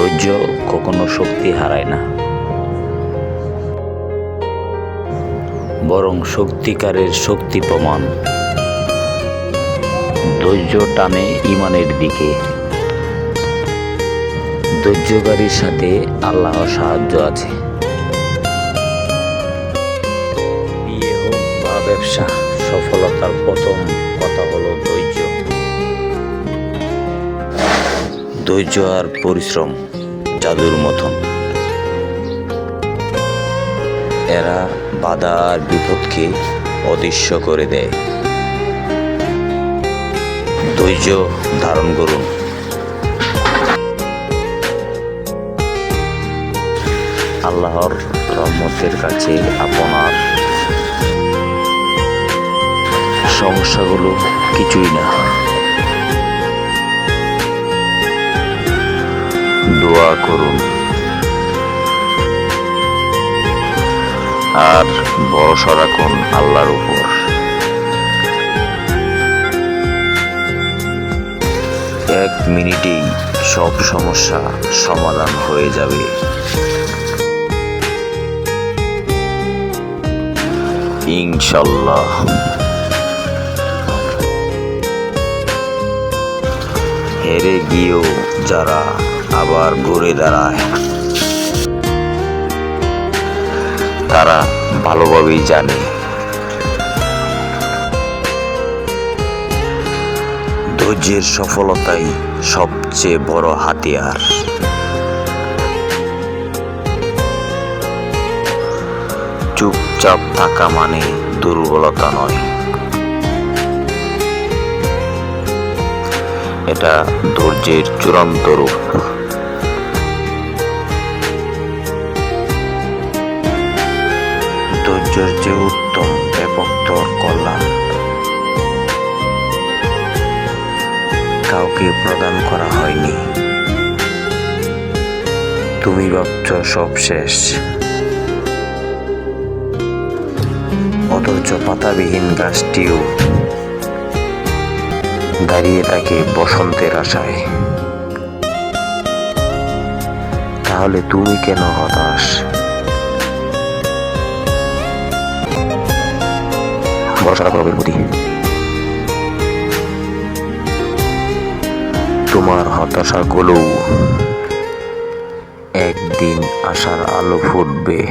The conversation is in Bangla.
ধৈর্য কখনো শক্তি হারায় না। বরং শক্তিকারের শক্তি প্রমাণ। ধৈর্য টানে ইমানের দিকে। ধৈর্যকারীর সাথে আল্লাহর সাহায্য আছে। বিয়ে হোক বা ব্যবসা, সফলতার প্রথম কথা হলো ধৈর্য। ধৈর্য আর পরিশ্রম, জাদুর মতন। এরা বাধা আর বিপদকে অদৃশ্য করে দেয়। ধৈর্য ধারণ করুন। আল্লাহর রহমতের কাছে আপনার সমস্যাগুলো কিছুই না। দোয়া করুন। আর ভরসা রাখুন আল্লাহর উপর। এক মিনিটেই সব সমস্যা সমাধান হয়ে যাবে। ইনশাল্লাহ। হেরে গিয়েও যারা আবার ঘুরে দাঁড়ায়। তারা ভালোভাবেই জানে। ধৈর্যের সফলতাই সবচেয়ে বড় হাতিয়ার। চুপচাপ থাকা মানে দুর্বলতা নয়। এটা ধৈর্যের চূড়ান্ত রূপ। ধৈর্যের যে উত্তম ব্যাপকতর কল্যাণ, কাউকে প্রদান করা হয়নি। তুমি ভাবছ সব শেষ। অথচ পাতাবিহীন গাছটিও দাঁড়িয়ে থাকে বসন্তের আশায়। তাহলে তুমি কেন হতাশ? ভরসা রাখো প্রতি। তোমার হতাশাগুলো একদিন আশার আলো ফুটবে।